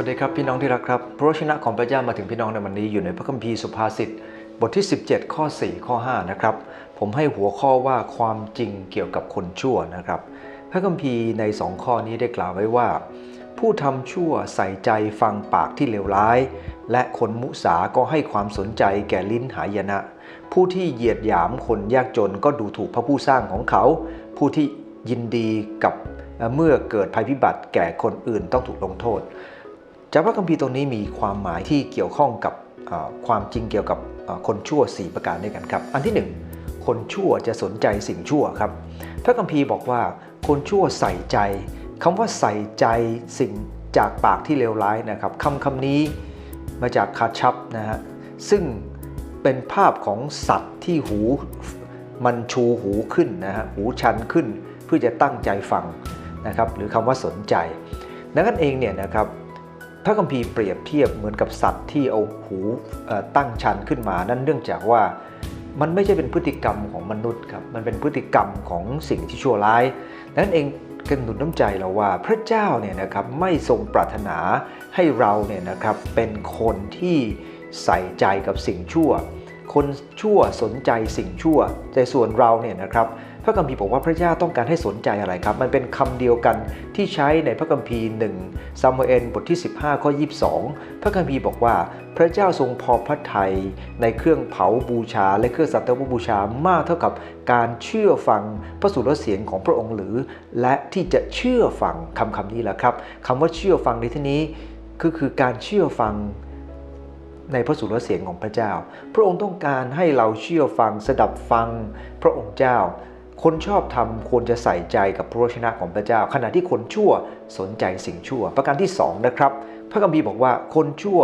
วัสดีครับพี่น้องที่รักครับ พระวจนะของพระเจ้ามาถึงพี่น้องในวันนี้อยู่ในพระคัมภีร์สุภาษิตบทที่ 17 ข้อ 4 ข้อ 5 นะครับ ผมให้หัวข้อว่าความจริงเกี่ยวกับคนชั่วนะครับ พระคัมภีร์ในสองข้อนี้ได้กล่าวไว้ว่า ผู้ทำชั่วใส่ใจฟังปากที่เลวร้าย และคนมุสาก็ให้ความสนใจแก่ลิ้นหายนะ ผู้ที่เหยียดหยามคนยากจนก็ดูถูกพระผู้สร้างของเขา ผู้ที่ยินดีกับเมื่อเกิดภัยพิบัติแก่คนอื่นต้องถูกลงโทษ จากพระคัมภีร์ตรงนี้มีความหมายที่เกี่ยวข้องกับความจริงเกี่ยวกับคนชั่ว 4 ประการด้วยกันครับ อันที่ 1 คนชั่วจะสนใจสิ่งชั่วครับ พระคัมภีร์บอกว่าคนชั่วใส่ใจคำว่าใส่ใจสิ่งจากปากที่เลวร้ายนะครับคำคำนี้มาจากคาชับนะฮะซึ่งเป็นภาพของสัตว์ที่หูมันชูหูขึ้นนะฮะหูชันขึ้นเพื่อจะตั้งใจฟังนะครับหรือคำว่าสนใจดังนั้นเองเนี่ยนะครับ ระคัมภีร์เปรียบเทียบเหมือนกับสัตว์ที่เอาหูตั้งชันขึ้นมา นั่นเนื่องจากว่ามันไม่ใช่เป็นพฤติกรรมของมนุษย์ครับ มันเป็นพฤติกรรมของสิ่งที่ชั่วร้ายดังนั้นเองกันหนุนน้ำใจเราว่าพระเจ้าเนี่ยนะครับไม่ทรงปรารถนาให้เราเนี่ยนะครับเป็นคนที่ใส่ใจกับสิ่งชั่ว คนชั่วสนใจสิ่งชั่วแต่ส่วนเราเนี่ยนะครับพระคัมภีร์บอกว่าพระเจ้าต้องการให้สนใจอะไรครับ มันเป็นคำเดียวกันที่ใช้ในพระคัมภีร์1ซามูเอลบทที่ 15 ข้อ 22 พระคัมภีร์บอกว่า พระเจ้าทรงพอพระทัยในเครื่องเผาบูชา และเครื่องสัตว์บูชามากเท่ากับการเชื่อฟังพระสุรเสียงของพระองค์หรือ และที่จะเชื่อฟังคำคำนี้แหละครับคำว่าเชื่อฟังในที่นี้ก็คือการเชื่อฟัง ในพระสุรเสียงของพระเจ้า พระองค์ต้องการให้เราเชื่อฟังสดับฟังพระองค์เจ้า คนชอบทำควรจะใส่ใจกับพระวจนะของพระเจ้า ขณะที่คนชั่วสนใจสิ่งชั่ว ประการที่สองนะครับ พระคัมภีร์บอกว่าคนชั่ว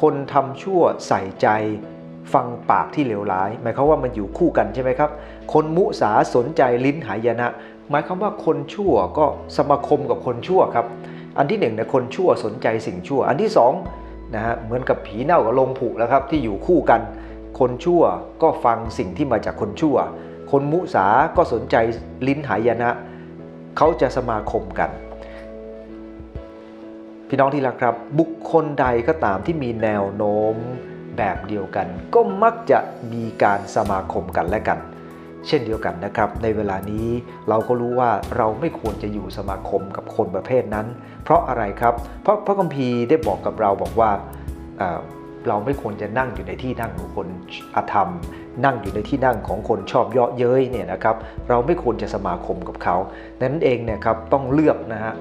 คนทำชั่วใส่ใจฟังปากที่เลวร้าย หมายความว่ามันอยู่คู่กันใช่ไหมครับ คนมุสาสนใจลิ้นหายนะ หมายความว่าคนชั่วก็สมาคมกับคนชั่วครับ อันที่หนึ่งนี่ยคนชั่วสนใจสิ่งชั่ว อันที่สอง นะฮะเหมือนกับผีเน่ากับลงผุแล้วครับที่อยู่คู่กัน คนชั่วก็ฟังสิ่งที่มาจากคนชั่ว คนมุสาก็สนใจลิ้นหายนะ เขาจะสมาคมกัน พี่น้องที่รักครับ บุคคลใดก็ตามที่มีแนวโน้มแบบเดียวกัน ก็มักจะมีการสมาคมกันและกัน เช่นเดียวกันนะครับ ในเวลานี้เราก็รู้ว่าเราไม่ควรจะอยู่สมาคมกับคนประเภทนั้น เพราะอะไรครับ เพราะพระคัมภีร์ได้บอกกับเราบอกว่าเราไม่ควรจะนั่งอยู่ในที่นั่งของคนอธรรม นั่งอยู่ในที่นั่งของคนชอบเยาะเย้ยเนี่ยนะครับ เราไม่ควรจะสมาคมกับเขาดังนั้นเองเนี่ยครับต้องเลือกนะฮะ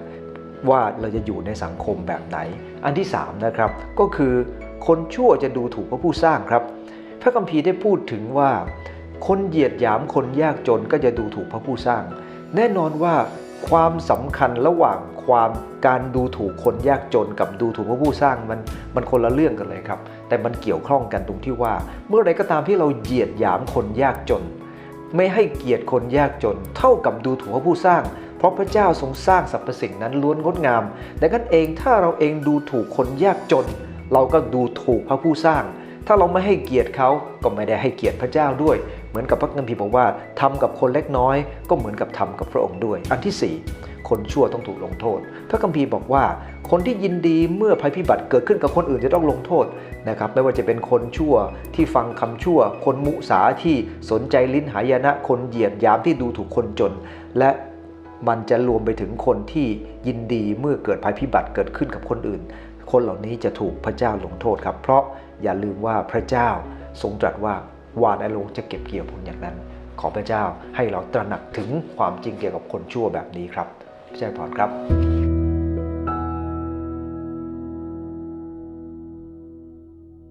ว่าเราจะอยู่ในสังคมแบบไหน อันที่สามนะครับก็คือคนชั่วจะดูถูกพระผู้สร้างครับ พระคัมภีร์ได้พูดถึงว่า คนเหยียดหยามคนยากจนก็จะดูถูกพระผู้สร้าง แน่นอนว่าความสำคัญระหว่างความการดูถูกคนยากจนกับดูถูกพระผู้สร้างมันมันคนละเรื่องกันเลยครับ แต่มันเกี่ยวข้องกันตรงที่ว่า เมื่อไรก็ตามที่เราเหยียดหยามคนยากจน ไม่ให้เกียรติคนยากจน เท่ากับดูถูกพระผู้สร้าง เพราะพระเจ้าทรงสร้างสรรพสิ่งนั้นล้วนงดงามดังนั้นเองถ้าเราเองดูถูกคนยากจน เราก็ดูถูกพระผู้สร้าง ถ้าเราไม่ให้เกียรติเขาก็ไม่ได้ให้เกียรติพระเจ้าด้วย เหมือนกับพระคัมภีร์บอกว่าทำกับคนเล็กน้อย ก็เหมือนกับทำกับพระองค์ด้วย อันที่สี่คนชั่วต้องถูกลงโทษ พระคัมภีร์บอกว่า คนที่ยินดีเมื่อภัยพิบัติเกิดขึ้นกับคนอื่นจะต้องลงโทษนะครับไม่ว่าจะเป็นคนชั่วที่ฟังคำชั่ว คนมุสาที่สนใจลิ้นหายนะคนเหยียดยามที่ดูถูกคนจน และมันจะรวมไปถึงคนที่ยินดีเมื่อเกิดภัยพิบัติเกิดขึ้นกับคนอื่น คนเหล่านี้จะถูกพระเจ้าลงโทษครับ เพราะอย่าลืมว่าพระเจ้าทรงตรัสว่า ว่านอลงจะเก็บเกี่ยวผลอย่างนั้น ขอพระเจ้าให้เราตระหนักถึงความจริงเกี่ยวกับคนชั่วแบบนี้ครับพระเจ้าพรครับ